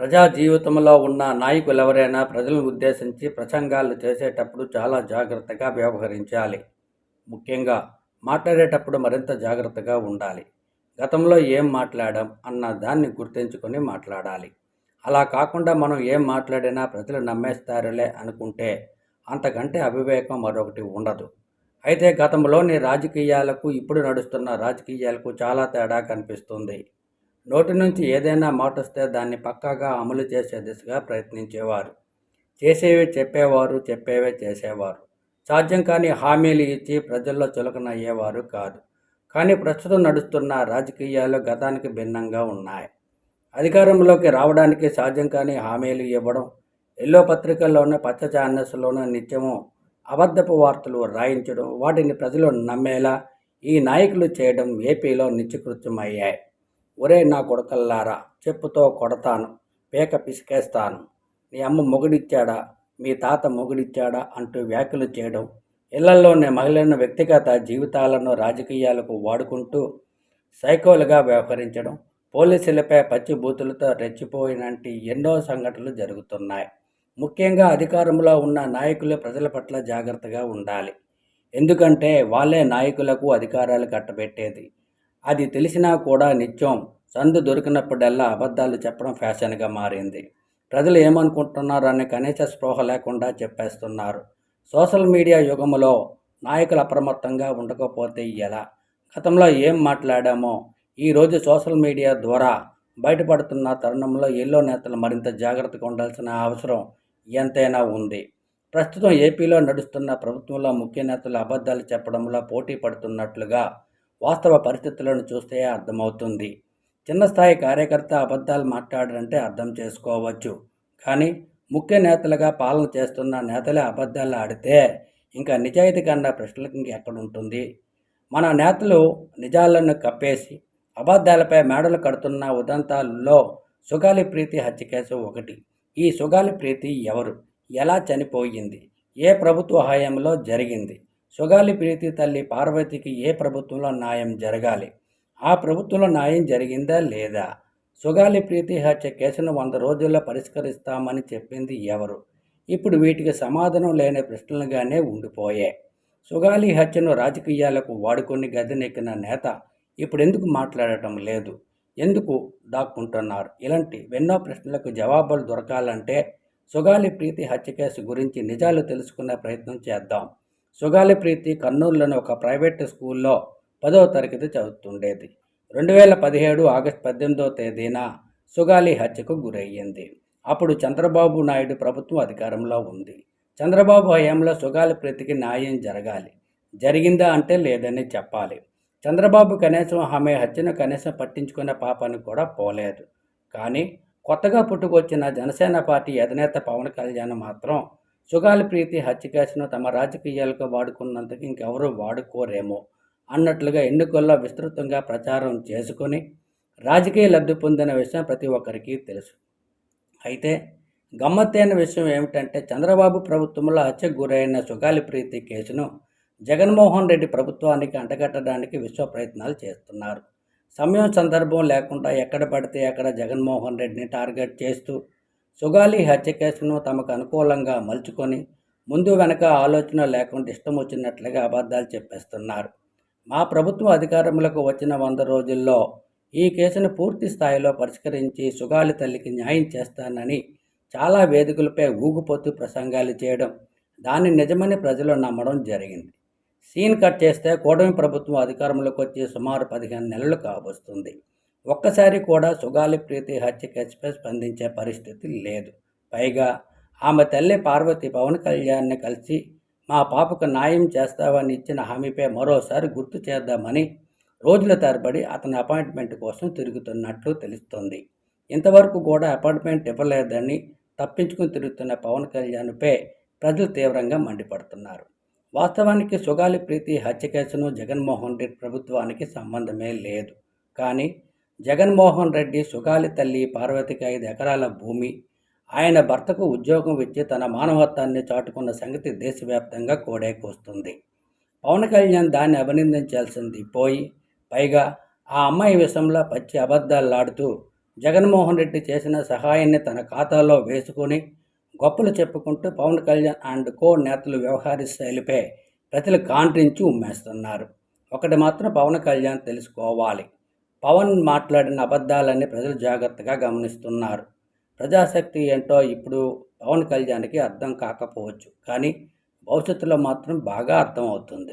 ప్రజా జీవితంలో ఉన్న నాయకులు ఎవరైనా ప్రజలను ఉద్దేశించి ప్రసంగాలు చేసేటప్పుడు చాలా జాగ్రత్తగా వ్యవహరించాలి. ముఖ్యంగా మాట్లాడేటప్పుడు మరింత జాగ్రత్తగా ఉండాలి. గతంలో ఏం మాట్లాడాం అన్న దాన్ని గుర్తుంచుకొని మాట్లాడాలి. అలా కాకుండా మనం ఏం మాట్లాడినా ప్రజలు నమ్మేస్తారులే అనుకుంటే అంతకంటే అవివేకం మరొకటి ఉండదు. అయితే గతంలోని రాజకీయాలకు ఇప్పుడు నడుస్తున్న రాజకీయాలకు చాలా తేడా కనిపిస్తుంది. నోటి నుంచి ఏదైనా మాట వస్తే దాన్ని పక్కాగా అమలు చేసే దిశగా ప్రయత్నించేవారు. చేసేవి చెప్పేవారు చెప్పేవే చేసేవారు. సాధ్యం కాని హామీలు ఇచ్చి ప్రజల్లో చులకన అయ్యేవారు కాదు. కానీ ప్రస్తుతం నడుస్తున్న రాజకీయాలు గతానికి భిన్నంగా ఉన్నాయి. అధికారంలోకి రావడానికి సాధ్యం కాని హామీలు ఇవ్వడం ఎల్లో పత్రికల్లోనూ పచ్చ ఛానల్స్లోనూ నిత్యము అబద్ధపు వార్తలు రాయించడం వాటిని ప్రజలు నమ్మేలా ఈ నాయకులు చేయడం ఏపీలో నిత్యకృత్యమయ్యాయి. ఒరే నా కొడకల్లారా చెప్పుతో కొడతాను పేక పిసికేస్తాను. నీ అమ్మ మొగుడిచ్చాడా మీ తాత మొగుడిచ్చాడా అంటూ వ్యాఖ్యలు చేయడం ఇళ్ళలోనే మహిళలను వ్యక్తిగత జీవితాలను రాజకీయాలకు వాడుకుంటూ సైకోలుగా వ్యవహరించడం పోలీసులపై పచ్చి బూతులతో రెచ్చిపోయినంటి ఎన్నో సంఘటనలు జరుగుతున్నాయి. ముఖ్యంగా అధికారంలో ఉన్న నాయకులు ప్రజల పట్ల జాగ్రత్తగా ఉండాలి. ఎందుకంటే వాళ్ళే నాయకులకు అధికారాలు కట్టబెట్టేది. అది తెలిసినా కూడా నిత్యం సందు దొరికినప్పుడల్లా అబద్ధాలు చెప్పడం ఫ్యాషన్గా మారింది. ప్రజలు ఏమనుకుంటున్నారు అనే కనీస స్పృహ లేకుండా చెప్పేస్తున్నారు. సోషల్ మీడియా యుగంలో నాయకులు అప్రమత్తంగా ఉండకపోతే ఎలా? గతంలో ఏం మాట్లాడామో? ఈరోజు సోషల్ మీడియా ద్వారా బయటపడుతున్న తరుణంలో ఎల్లో నేతలు మరింత జాగ్రత్తగా ఉండాల్సిన అవసరం ఎంతైనా ఉంది. ప్రస్తుతం ఏపీలో నడుస్తున్న ప్రభుత్వంలో ముఖ్య నేతలు అబద్ధాలు చెప్పడంలో పోటీ పడుతున్నట్లుగా వాస్తవ పరిస్థితులను చూస్తే అర్థమవుతుంది. చిన్న స్థాయి కార్యకర్త అబద్ధాలు మాట్లాడారంటే అర్థం చేసుకోవచ్చు. కానీ ముఖ్య నేతలుగా పాలన చేస్తున్న నేతలే అబద్ధాలు ఆడితే ఇంకా నిజాయితీ కన్నా ప్రశ్నలకు ఎక్కడుంటుంది మన నేతలు నిజాలను కప్పేసి అబద్ధాలపై మేడలు కడుతున్న ఉదంతాల్లో సుగాలి ప్రీతి హత్య కేసు ఒకటి. ఈ సుగాలి ప్రీతి ఎవరు? ఎలా చనిపోయింది? ఏ ప్రభుత్వ హయాంలో జరిగింది? సుగాలి ప్రీతి తల్లి పార్వతికి ఏ ప్రభుత్వంలో న్యాయం జరగాలి? ఆ ప్రభుత్వంలో న్యాయం జరిగిందా లేదా? సుగాలి ప్రీతి హత్య కేసును వంద రోజుల్లో పరిష్కరిస్తామని చెప్పింది ఎవరు? ఇప్పుడు వీటికి సమాధానం లేని ప్రశ్నలుగానే ఉండిపోయాయి సుగాలి హత్యను రాజకీయాలకు వాడుకొని గద్దెనెక్కిన నేత ఇప్పుడు ఎందుకు మాట్లాడటం లేదు? ఎందుకు దాక్కుంటున్నారు? ఇలాంటి ఎన్నో ప్రశ్నలకు జవాబులు దొరకాలంటే సుగాలి ప్రీతి హత్య కేసు గురించి నిజాలు తెలుసుకునే ప్రయత్నం చేద్దాం. సుగాలి ప్రీతి కర్నూలులోని ఒక ప్రైవేట్ స్కూల్లో పదవ తరగతి చదువుతుండేది. రెండు వేల పదిహేడు ఆగస్టు పద్దెనిమిదవ తేదీన సుగాలి హత్యకు గురయ్యింది. అప్పుడు చంద్రబాబు నాయుడు ప్రభుత్వం అధికారంలో ఉంది. చంద్రబాబు హయాంలో సుగాలి ప్రీతికి న్యాయం జరగాలి. జరిగిందా అంటే లేదని చెప్పాలి. చంద్రబాబు కనీసం ఆమె హత్యను కనీసం పట్టించుకునే పాపాన్ని కూడా పోలేదు. కానీ కొత్తగా పుట్టుకొచ్చిన జనసేన పార్టీ అధినేత పవన్ కళ్యాణ్ మాత్రం సుగాలి ప్రీతి హత్య కేసును తమ రాజకీయాలకు వాడుకున్నందుకు ఇంకెవరూ వాడుకోరేమో అన్నట్లుగా ఎన్నికల్లో విస్తృతంగా ప్రచారం చేసుకొని రాజకీయ లబ్ధి పొందిన విషయం ప్రతి ఒక్కరికి తెలుసు. అయితే గమ్మత్తైన విషయం ఏమిటంటే చంద్రబాబు ప్రభుత్వంలో హత్యకు గురైన సుగాలి ప్రీతి కేసును జగన్మోహన్ రెడ్డి ప్రభుత్వానికి అంటగట్టడానికి విశ్వ ప్రయత్నాలు చేస్తున్నారు. సమయం సందర్భం లేకుండా ఎక్కడ పడితే అక్కడ జగన్మోహన్ రెడ్డిని టార్గెట్ చేస్తూ సుగాలి హత్య కేసును తమకు అనుకూలంగా మలుచుకొని ముందు వెనక ఆలోచన లేకుండా ఇష్టం వచ్చినట్లుగా అబద్ధాలు చెప్పేస్తున్నారు. మా ప్రభుత్వం అధికారంలోకి వచ్చిన వంద రోజుల్లో ఈ కేసును పూర్తి స్థాయిలో పరిష్కరించి సుగాలి తల్లికి న్యాయం చేస్తానని చాలా వేదికలపై ఊగిపోతూ ప్రసంగాలు చేయడం దాన్ని నిజమని ప్రజలు నమ్మడం జరిగింది. సీన్ కట్ చేస్తే కూటమి ప్రభుత్వం అధికారంలోకి వచ్చి సుమారు పదిహేను నెలలు కావస్తుంది ఒక్కసారి కూడా సుగాలి ప్రీతి హత్య కేసుపై స్పందించే పరిస్థితి లేదు. పైగా ఆమె తల్లి పార్వతి పవన్ కళ్యాణ్ని కలిసి మా పాపకు న్యాయం చేస్తావని ఇచ్చిన హామీపై మరోసారి గుర్తు చేద్దామని రోజుల తరబడి అతని అపాయింట్మెంట్ కోసం తిరుగుతున్నట్లు తెలుస్తోంది. ఇంతవరకు కూడా అపాయింట్మెంట్ ఇవ్వలేదని తప్పించుకుని తిరుగుతున్న పవన్ కళ్యాణ్పై ప్రజలు తీవ్రంగా మండిపడుతున్నారు. వాస్తవానికి సుగాలి ప్రీతి హత్య కేసును జగన్మోహన్ రెడ్డి ప్రభుత్వానికి సంబంధమే లేదు. కానీ జగన్మోహన్ రెడ్డి సుగాలి తల్లి పార్వతికి ఐదు ఎకరాల భూమి. ఆయన భర్తకు ఉద్యోగం ఇచ్చి తన మానవత్వాన్ని చాటుకున్న సంగతి దేశవ్యాప్తంగా కోడేకొస్తుంది పవన్ కళ్యాణ్ దాన్ని అభినందించాల్సింది పోయి పైగా ఆ అమ్మాయి విషయంలో పచ్చి అబద్ధాలాడుతూ జగన్మోహన్ రెడ్డి చేసిన సహాయాన్ని తన ఖాతాలో వేసుకొని గొప్పలు చెప్పుకుంటూ పవన్ కళ్యాణ్ అండ్ కో నేతలు వ్యవహార శైలిపై ప్రజలు కాంట్రించి ఉమ్మేస్తున్నారు. ఒకటి మాత్రం పవన్ కళ్యాణ్ తెలుసుకోవాలి. పవన్ మాట్లాడిన అబద్ధాలన్నీ ప్రజలు జాగ్రత్తగా గమనిస్తున్నారు. ప్రజాశక్తి ఏంటో ఇప్పుడు పవన్ కళ్యాణ్కి అర్థం కాకపోవచ్చు. కానీ భవిష్యత్తులో మాత్రం బాగా అర్థమవుతుంది.